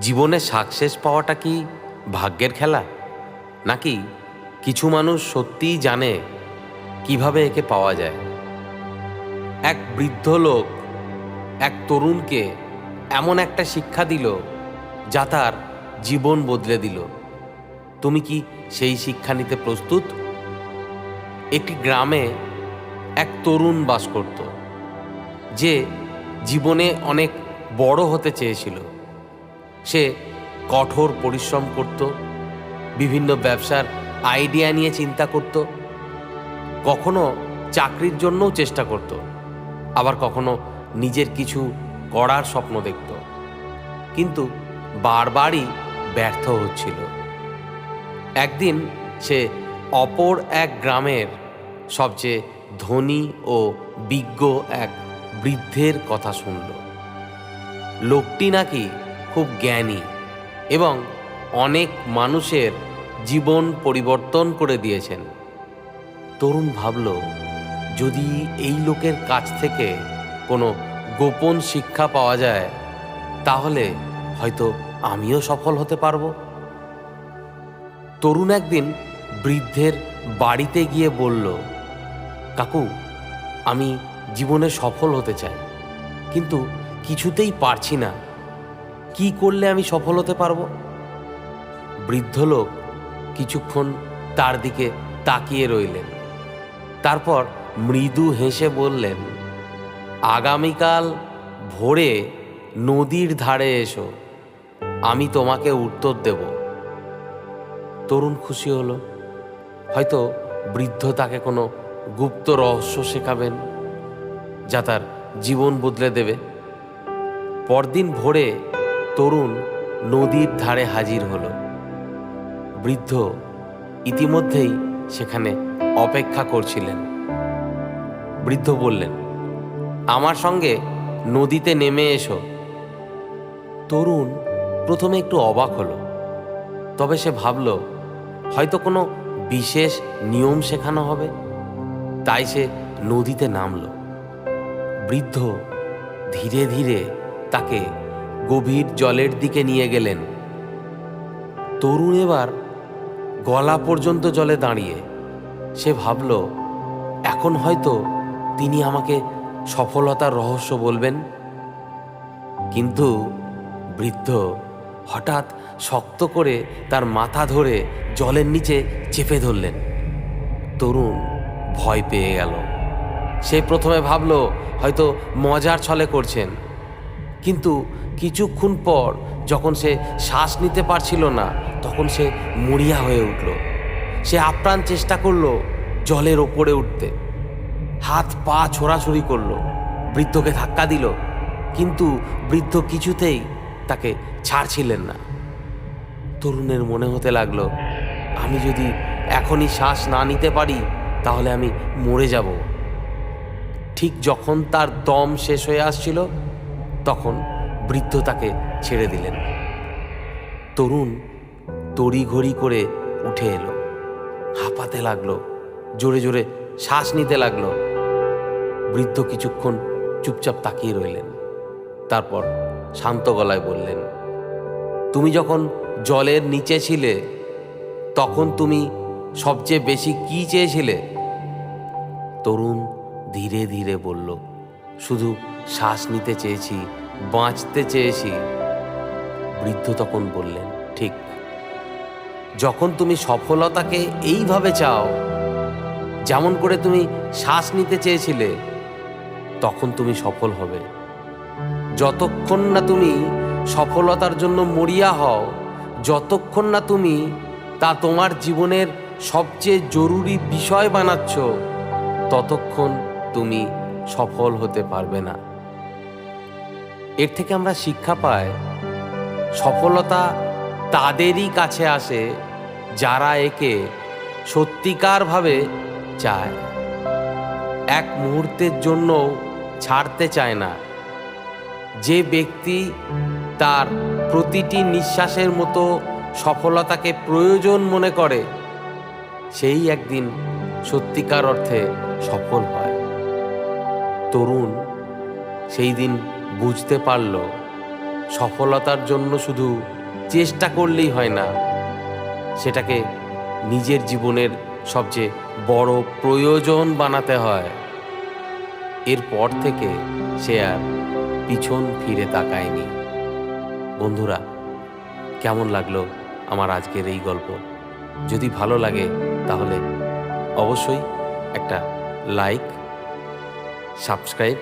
জীবনে সাকসেস পাওয়াটা কি ভাগ্যের খেলা? নাকি কিছু মানুষ সত্যিই জানে কীভাবে একে পাওয়া যায়? এক বৃদ্ধ লোক এক তরুণকে এমন একটা শিক্ষা দিল যা তার জীবন বদলে দিল। তুমি কি সেই শিক্ষা নিতে প্রস্তুত? একটি গ্রামে এক তরুণ বাস করত, যে জীবনে অনেক বড় হতে চেয়েছিল। সে কঠোর পরিশ্রম করত, বিভিন্ন ব্যবসার আইডিয়া নিয়ে চিন্তা করত, কখনো চাকরির জন্যও চেষ্টা করত, আবার কখনো নিজের কিছু করার স্বপ্ন দেখত। কিন্তু বারবারই ব্যর্থ হচ্ছিল। একদিন সে অপর এক গ্রামের সবচেয়ে ধনী ও বিজ্ঞ এক বৃদ্ধের কথা শুনল। লোকটি নাকি খুব জ্ঞানী এবং অনেক মানুষের জীবন পরিবর্তন করে দিয়েছেন। তরুণ ভাবল, যদি এই লোকের কাছ থেকে কোনো গোপন শিক্ষা পাওয়া যায়, তাহলে হয়তো আমিও সফল হতে পারব। তরুণ একদিন বৃদ্ধের বাড়িতে গিয়ে বলল, কাকু, আমি জীবনে সফল হতে চাই, কিন্তু কিছুতেই পারছি না। কি করলে আমি সফল হতে পারব? বৃদ্ধ লোক কিছুক্ষণ তার দিকে তাকিয়ে রইলেন। তারপর মৃদু হেসে বললেন, আগামীকাল ভোরে নদীর ধারে এসো, আমি তোমাকে উত্তর দেব। তরুণ খুশি হলো। হয়তো বৃদ্ধ তাকে কোনো গুপ্ত রহস্য শেখাবেন যা তার জীবন বদলে দেবে। পরদিন ভোরে তরুণ নদীর ধারে হাজির হলো। বৃদ্ধ ইতিমধ্যেই সেখানে অপেক্ষা করছিলেন। বৃদ্ধ বললেন, আমার সঙ্গে নদীতে নেমে এসো। তরুণ প্রথমে একটু অবাক হলো, তবে সে ভাবল, হয়তো কোনো বিশেষ নিয়ম শেখানো হবে? তাই সে নদীতে নামলো। বৃদ্ধ ধীরে ধীরে তাকে গভীর জলের দিকে নিয়ে গেলেন। তরুণ এবার গলা পর্যন্ত জলে দাঁড়িয়ে, সে ভাবল, এখন হয়তো তিনি আমাকে সফলতার রহস্য বলবেন। কিন্তু বৃদ্ধ হঠাৎ শক্ত করে তার মাথা ধরে জলের নিচে চেপে ধরলেন। তরুণ ভয় পেয়ে গেল। সে প্রথমে ভাবল, হয়তো মজার ছলে করছেন। কিন্তু কিছুক্ষণ পর যখন সে শ্বাস নিতে পারছিল না, তখন সে মরিয়া হয়ে উঠল। সে আপ্রাণ চেষ্টা করল জলের ওপরে উঠতে। হাত পা ছোড়াছুড়ি করল, বৃদ্ধকে ধাক্কা দিল, কিন্তু বৃদ্ধ কিছুতেই তাকে ছাড়ছিলেন না। তরুণের মনে হতে লাগল, আমি যদি এখনই শ্বাস না নিতে পারি, তাহলে আমি মরে যাব। ঠিক যখন তার দম শেষ হয়ে আসছিল তখন বৃদ্ধ তাকে ছেড়ে দিলেন। তরুণ তড়িঘড়ি করে উঠে এলো। হাঁপাতে লাগল, জোরে জোরে শ্বাস নিতে লাগল। বৃদ্ধ কিছুক্ষণ চুপচাপ তাকিয়ে রইলেন। তারপর শান্ত গলায় বললেন, তুমি যখন জলের নিচে ছিলে, তখন তুমি সবচেয়ে বেশি কি চেয়েছিলে? তরুণ ধীরে ধীরে বলল শুধু শ্বাস নিতে চেয়েছি, বাঁচতে চেয়েছি। বৃদ্ধ তখন বললেন, ঠিক, যখন তুমি সফলতাকে এইভাবে চাও, যেমন করে তুমি শ্বাস নিতে চেয়েছিলে, তখন তুমি সফল হবে। যতক্ষণ না তুমি সফলতার জন্য মরিয়া হও, যতক্ষণ না তুমি তা তোমার জীবনের সবচেয়ে জরুরি বিষয় বানাচ্ছ, ততক্ষণ তুমি সফল হতে পারবে না। এর থেকে আমরা শিক্ষা পাই, সফলতা তাদেরই কাছে আসে যারা একে সত্যিকারভাবে চায়। এক মুহূর্তের জন্য ছাড়তে চায় না। যে ব্যক্তি তার প্রতিটি নিঃশ্বাসের মতো সফলতাকে প্রয়োজন মনে করে, সেই একদিন সত্যিকার অর্থে সফল হয়। তরুণ সেই দিন বুঝতে পারল সফলতার জন্য শুধু চেষ্টা করলেই হয় না, সেটাকে নিজের জীবনের সবচেয়ে বড় প্রয়োজন বানাতে হয়। এরপর থেকে সে আর পিছন ফিরে তাকায়নি। বন্ধুরা, কেমন লাগল আমার আজকের এই গল্প? যদি ভালো লাগে তাহলে অবশ্যই একটা লাইক সাবস্ক্রাইব